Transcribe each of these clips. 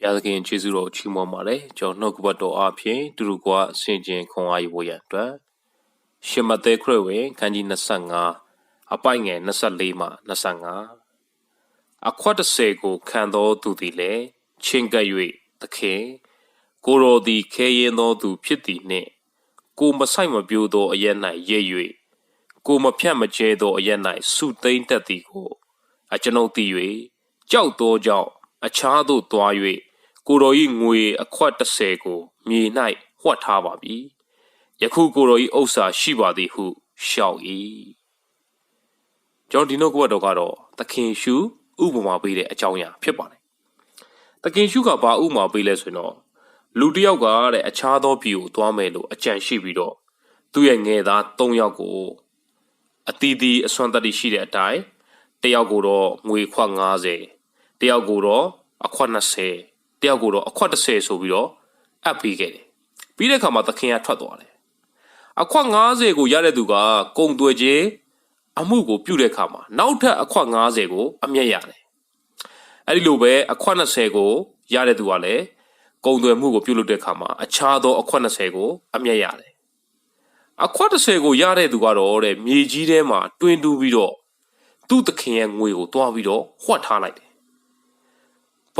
ဘုရားသခင်ကျေးဇူးတော်ချီးမွမ်းပါတယ်ကျွန်တော်နှုတ်ကပတ်တော်အဖြစ်တူတူကွာဆင်ကျင်ခွန်အားယူဖို့ရန်အတွက်ရှမသက်ခရစ်ဝင်ခန်းကြီး25အပိုင်ငယ်24မှ25အခွတ်30ကိုခံတော်သူသည်လည်းချင်းကပ်၍သခင်ကိုရောသည်ခဲရင်သောသူဖြစ်သည်နှင့်ကိုမဆိုင်မပြိုးသောအရက်၌ရဲ၍ကိုမဖြတ်မကျဲသောအရက်၌စုသိမ့်တတ်သည်ကိုအကျွန်ုပ်သိ၍ကြောက်သောကြောင့်အခြားသို့သွား၍ ကိုတော်၏ငွေအခွက်30ကိုမြေ၌ဝှက်ထားပါပြီယခုကိုတော်၏ဥစ္စာရှိပါသည်ဟုရှောက်၏ကျွန်တော်ဒီနောက်ကဘတ်တော်ကတော့သခင်ရှုဥပမာပေးတဲ့အကြောင်းအရာဖြစ်ပါတယ်သခင်ရှုကဘာဥပမာပေးလဲဆိုရင်တော့လူတစ်ယောက်ကတဲ့အခြားသောပြည်ကိုသွားမယ်လို့အကြံရှိပြီးတော့သူ့ရဲ့ငယ်သား၃ယောက်ကိုအတီးတီးအစွမ်းတတ္တိရှိတဲ့အတိုင်းတစ်ယောက်ကိုတော့ငွေခွက်90တစ်ယောက်ကိုတော့အခွက်20 တစ်ယောက်ကိုတော့အခွက်30ဆိုပြီးတော့အပ်ပေးခဲ့တယ်ပြီးတဲ့အခါမှာသခင်ကထွက်သွားတယ်အခွက်90ကိုရတဲ့သူကကုံသွဲခြင်းအမှုကိုပြုတဲ့အခါမှာနောက်ထပ်အခွက်90ကို အမျက်ရတယ်အဲ့ဒီလိုပဲအခွက်20ကိုရတဲ့သူကလည်းကုံသွဲမှုကိုပြုလုပ်တဲ့အခါမှာအခြားသောအခွက်20ကိုအမျက်ရတယ်အခွက်30ကိုရတဲ့သူကတော့တဲ့မြေကြီးထဲမှာတွင်တူးပြီးတော့သူ့သခင်ရဲ့ငွေကိုတွားပြီးတော့ဝှက်ထားလိုက်တယ်။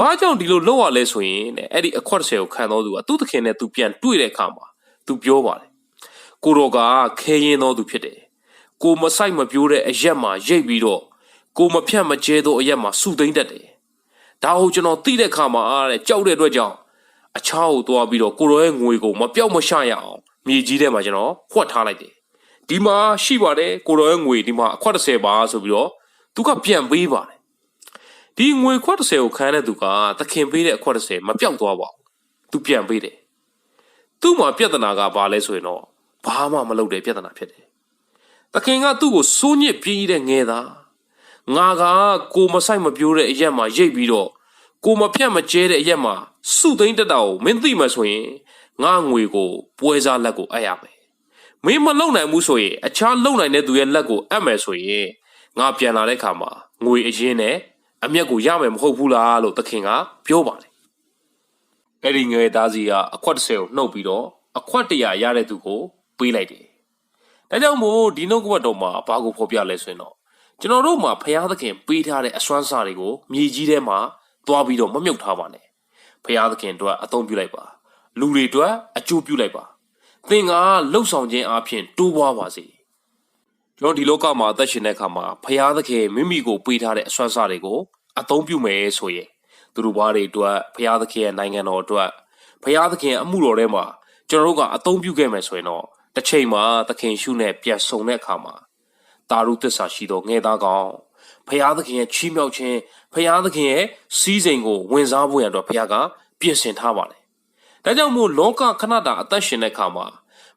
ဘာကြောင့်ဒီလိုလုပ်ရလဲဆိုရင်တဲ့အဲ့ဒီအခွက်30ကိုခံတော်သူကသူ့သခင်နဲ့သူပြန်တွေ့တဲ့အခါမှာသူပြောပါတယ်။ကိုတော်ကခဲရင်တော်သူဖြစ်တယ်။ကိုမဆိုင်မပြိုးတဲ့အရက်မှာရိတ်ပြီးတော့ကိုမဖြတ်မကျဲသောအရက်မှာစုသိမ့်တတ်တယ်။ဒါဟုတ်ကျွန်တော်သိတဲ့အခါမှာတဲ့ကြောက်တဲ့အတွက်ကြောင့်အခြားကိုတွားပြီးတော့ကိုတော်ရဲ့ငွေကိုမပြောက်မရှရအောင်မြေကြီးထဲမှာကျွန်တော်ဝှက်ထားလိုက်တယ်။ဒီမှာရှိပါတယ်ကိုတော်ရဲ့ငွေဒီမှာအခွက်30ပါဆိုပြီးတော့သူကပြန်ပေးပါတယ် ဒီငွေခွက်30ကိုခံတဲ့သူကသခင်ပေးတဲ့အခွက်30မပြောက်သွားပါဘူးသူပြန်ပေးတယ်သူ့မှာပြဿနာကဘာလဲဆိုရင်တော့ဘာမှမလုပ်တဲ့ပြဿနာဖြစ်တယ်သခင်ကသူ့ကိုစိုးညစ်ပြေးတဲ့ငယ်သားငါကကိုမဆိုင်မပြိုးတဲ့အရက်မှာရိတ်ပြီးတော့ကိုမဖြတ်မကျဲတဲ့အရက်မှာစုသိမ့်တက်တာကိုမင်းသိမှဆိုရင်ငါငွေကိုပွဲစားလက်ကိုအပ်ရမယ်မင်းမလုံနိုင်ဘူးဆိုရင်အခြားလုံနိုင်တဲ့သူရဲ့လက်ကိုအပ်မယ်ဆိုရင်ငါပြန်လာတဲ့ခါမှာငွေအရင်နဲ့ အမျက်ကိုရမယ်မဟုတ်ဘူးလားလို့သခင်ကပြောပါတယ်အဲ့ဒီငွေသားစီကအခွက်30ကိုနှုတ်ပြီးတော့အခွက်100ရတဲ့သူကိုပေးလိုက်တယ်ဒါကြောင့်မို့ဒီနှုတ်ကပတ်တော်မှာဘာကိုဖော်ပြလဲဆိုရင်တော့ကျွန်တော်တို့မှာဖရာသခင်ပေးထားတဲ့အစွမ်းစားတွေကိုမြေကြီးထဲမှာသွားပြီးတော့မမြုပ်ထားပါနဲ့ဖရာသခင်တို့အသုံးပြုလိုက်ပါလူတွေအတွက်အကျိုးပြုလိုက်ပါသင်ကလှုပ်ဆောင်ခြင်းအပြင်တိုးပွားပါစေ ကျွန်တော်ဒီလောကမှာအသက်ရှင်တဲ့အခါမှာဖရာသခင်မိမိကိုပေးထားတဲ့အစွမ်းစားတွေကိုအသုံးပြုမယ်ဆိုရင်သူတို့ဘာတွေအတွက်ဖရာသခင်ရဲ့နိုင်ငံတော်အတွက်ဖရာသခင်အမှုတော်ထဲမှာကျွန်တော်တို့ကအသုံးပြုခဲ့မယ်ဆိုရင်တော့တစ်ချိန်မှာသခင်ရှုနဲ့ပြန်ဆုံတဲ့အခါမှာတာရုသစ္စာရှိသောငယ်သားကောင်ဖရာသခင်ရဲ့ချီးမြှောက်ခြင်းဖရာသခင်ရဲ့စီးစိမ်ကိုဝင်စားဖို့ရတော့ဖရာကပြင်ဆင်ထားပါတယ်။ဒါကြောင့်မို့လောကခဏတာအသက်ရှင်တဲ့အခါမှာ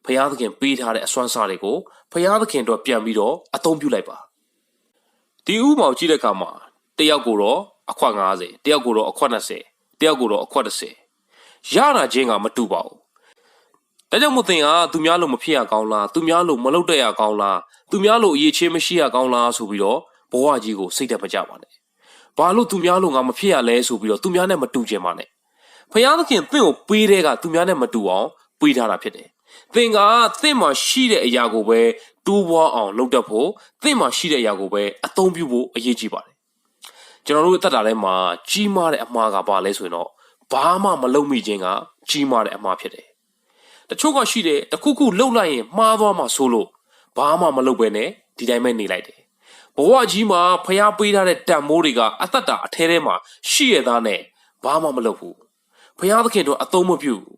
ဖရာသခင်ပေးထားတဲ့အစွမ်းစားတွေကိုဖရာသခင်တို့ပြန်ပြီးတော့အသုံးပြုလိုက်ပါဒီဥမောင်ကြည့်တဲ့အခါမှာတယောက်ကိုတော့အခွက်90တယောက်ကိုတော့အခွက်20တယောက်ကိုတော့အခွက်30ရတာချင်းကမတူပါဘူးဒါကြောင့်မို့သင်ကသူများလို့မဖြစ်ရကောင်းလားသူများလို့မလုပ်တတ်ရကောင်းလားသူများလို့အရေးချင်းမရှိရကောင်းလားဆိုပြီးတော့ဘဝကြီးကိုစိတ်တက်မကြပါနဲ့ဘာလို့သူများလို့ငါမဖြစ်ရလဲဆိုပြီးတော့သူများနဲ့မတူချင်ပါနဲ့ဖယားသခင်သင်ကိုပေးတဲ့ကသူများနဲ့မတူအောင်ပေးထားတာဖြစ်တယ် သင်ကသင်မှာရှိတဲ့အရာကိုပဲတိုးပွားအောင်လုပ်တတ်ဖို့သင်မှာရှိတဲ့အရာကိုပဲအသုံးပြုဖို့အရေးကြီးပါတယ်ကျွန်တော်တို့အသက်တာထဲမှာကြီးမားတဲ့အမှားကဘာလဲဆိုရင်တော့ဘာမှမလုပ်မိခြင်းကကြီးမားတဲ့အမှားဖြစ်တယ်တချို့ကရှိတယ်တခုခုလှုပ်လိုက်ရင်မှားသွားမှဆိုလို့ဘာမှမလုပ်ပဲနဲ့ဒီတိုင်းပဲနေလိုက်တယ်ဘဝကြီးမှာဖျားပေးထားတဲ့တန်မိုးတွေကအသက်တာအထဲထဲမှာရှိရသားနဲ့ဘာမှမလုပ်ဘူးဖျားသခင်တို့အသုံးမပြုဘူး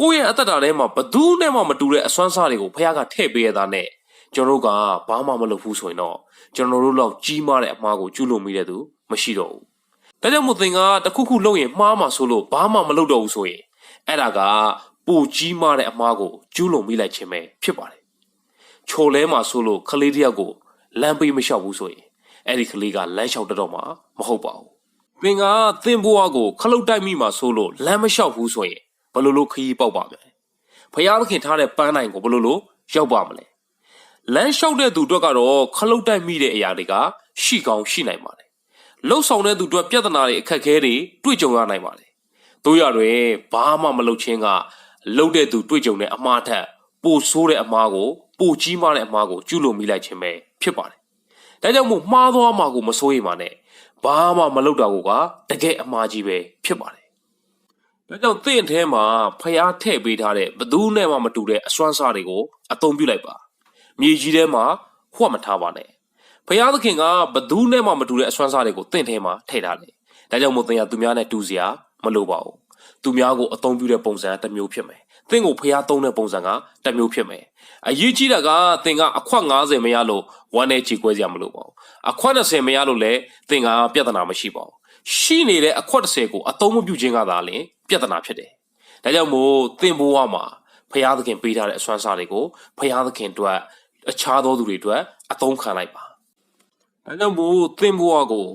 ကိုယ့်ရဲ့အသက်တာထဲမှာဘသူနဲ့မှမတူတဲ့အစွမ်းစားတွေကိုဖခင်ကထည့်ပေးရတာနဲ့ကျွန်တော်တို့ကဘာမှမလုပ်ဘူးဆိုရင်တော့ကျွန်တော်တို့လောက်ကြီးမားတဲ့အမှားကိုကျူးလွန်မိတဲ့သူမရှိတော့ဘူး။ဒါကြောင့်မို့သင်ကတခုခုလုပ်ရင်မှားမှဆိုလို့ဘာမှမလုပ်တော့ဘူးဆိုရင်အဲ့ဒါကပိုကြီးမားတဲ့အမှားကိုကျူးလွန်မိလိုက်ခြင်းပဲဖြစ်ပါတယ်။ချိုလဲမှဆိုလို့ကလေးတယောက်ကိုလမ်းပေးမလျှောက်ဘူးဆိုရင်အဲ့ဒီကလေးကလမ်းလျှောက်တတော့မှမဟုတ်ပါဘူး။သင်ကသင်ဘဝကိုခလုတ်တိုက်မိမှဆိုလို့လမ်းမလျှောက်ဘူးဆိုရင် ဘယ်လိုလုပ်ခရီးပေါက်ပါမလဲဖယားသခင်ထားတဲ့ပန်းနိုင်ကိုဘယ်လိုလုပ်ရောက်ပါမလဲလမ်းလျှောက်တဲ့သူတို့ကတော့ခလုတ်တိုက်မိတဲ့အရာတွေကရှိကောင်းရှိနိုင်ပါတယ်လှုပ်ဆောင်တဲ့သူတို့ပြဿနာတွေအခက်အခဲတွေတွေ့ကြုံရနိုင်ပါတယ်တို့ရတွင်ဘာမှမလုပ်ချင်းကလှုပ်တဲ့သူတွေ့ကြုံတဲ့အမှားထက်ပိုဆိုးတဲ့အမှားကိုပိုကြီးမားတဲ့အမှားကိုကျူးလွန်မိလိုက်ခြင်းပဲဖြစ်ပါတယ်။ဒါကြောင့်မို့မှားသွားမှာကိုမစိုးရိမ်ပါနဲ့။ဘာမှမလုပ်တာကိုကတကယ်အမှားကြီးပဲဖြစ်ပါတယ်။ ဒါကြောင့်သင့်ထဲမှာဖျားထည့်ပေးထားတဲ့ဘသူနဲ့မှမတူတဲ့အစွမ်းစားတွေကိုအသုံးပြုလိုက်ပါ။မြေကြီးထဲမှာဟွက်မထားပါနဲ့။ဖျားသခင်ကဘသူနဲ့မှမတူတဲ့အစွမ်းစားတွေကိုသင့်ထဲမှာထည့်ထားတယ်။ဒါကြောင့်မို့သင်ရသူများနဲ့တူစရာမလိုပါဘူး။သူများကိုအသုံးပြုတဲ့ပုံစံတစ်မျိုးဖြစ်မယ်။သင်ကိုဖျားသုံးတဲ့ပုံစံကတစ်မျိုးဖြစ်မယ်။အရေးကြီးတာကသင်ကအခွက်90မရလို့ဝမ်းနဲ့ချီကွဲစရာမလိုပါဘူး။အခွက်20မရလို့လည်းသင်ကပြဿနာမရှိပါဘူး။ ရှိနေတဲ့အခွက်30ကိုအသုံးမပြုခြင်းကသာလျှင်ပြဿနာဖြစ်တယ်။ဒါကြောင့်မို့သင်ဘဝမှာဖျားသခင်ပေးထားတဲ့အစွမ်းစားတွေကိုဖျားသခင်အတွက်အခြားသောသူတွေအတွက်အသုံးခံလိုက်ပါ။ဒါကြောင့်မို့သင်ဘဝကို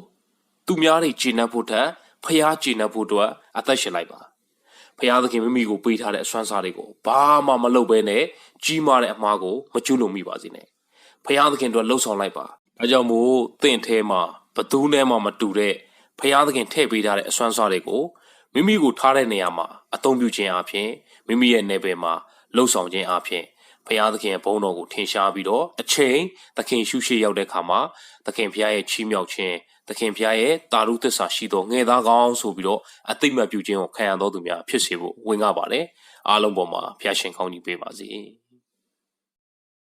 သူများတွေဂျင်းနှပ်ဖို့ထက်ဖျားဂျင်းနှပ်ဖို့အတွက်အသက်ရှင်လိုက်ပါ။ဖျားသခင်မိမိကိုပေးထားတဲ့အစွမ်းစားတွေကိုဘာမှမလုပ်ဘဲနဲ့ကြီးမားတဲ့အမှားကိုမကျွလွန်မိပါစေနဲ့။ဖျားသခင်တို့လှုပ်ဆောင်လိုက်ပါ။ဒါကြောင့်မို့သင်ထဲမှာဘသူနဲ့မှမတူတဲ့ ဖျားသခင်ထည့်ပေးထားတဲ့အစွမ်းစားတွေကိုမိမိကိုထားတဲ့နေရာမှာအသုံးပြုခြင်းအပြင်မိမိရဲ့နယ်ပယ်မှာလှုပ်ဆောင်ခြင်းအပြင်ဖျားသခင်ရဲ့ဘုန်းတော်ကိုထင်ရှားပြီးတော့အချိန်သခင်ရှုရှိရောက်တဲ့ခါမှာသခင်ဖျားရဲ့ချီးမြှောက်ခြင်းသခင်ဖျားရဲ့တာရုသစ္စာရှိသောငယ်သားကောင်းဆိုပြီးတော့အသိမှတ်ပြုခြင်းကိုခံရတော်သူများဖြစ်စေဖို့ဝင်ကားပါတယ်အားလုံးပေါ်မှာဖျားရှင်ကောင်းကြီးပေးပါစေ။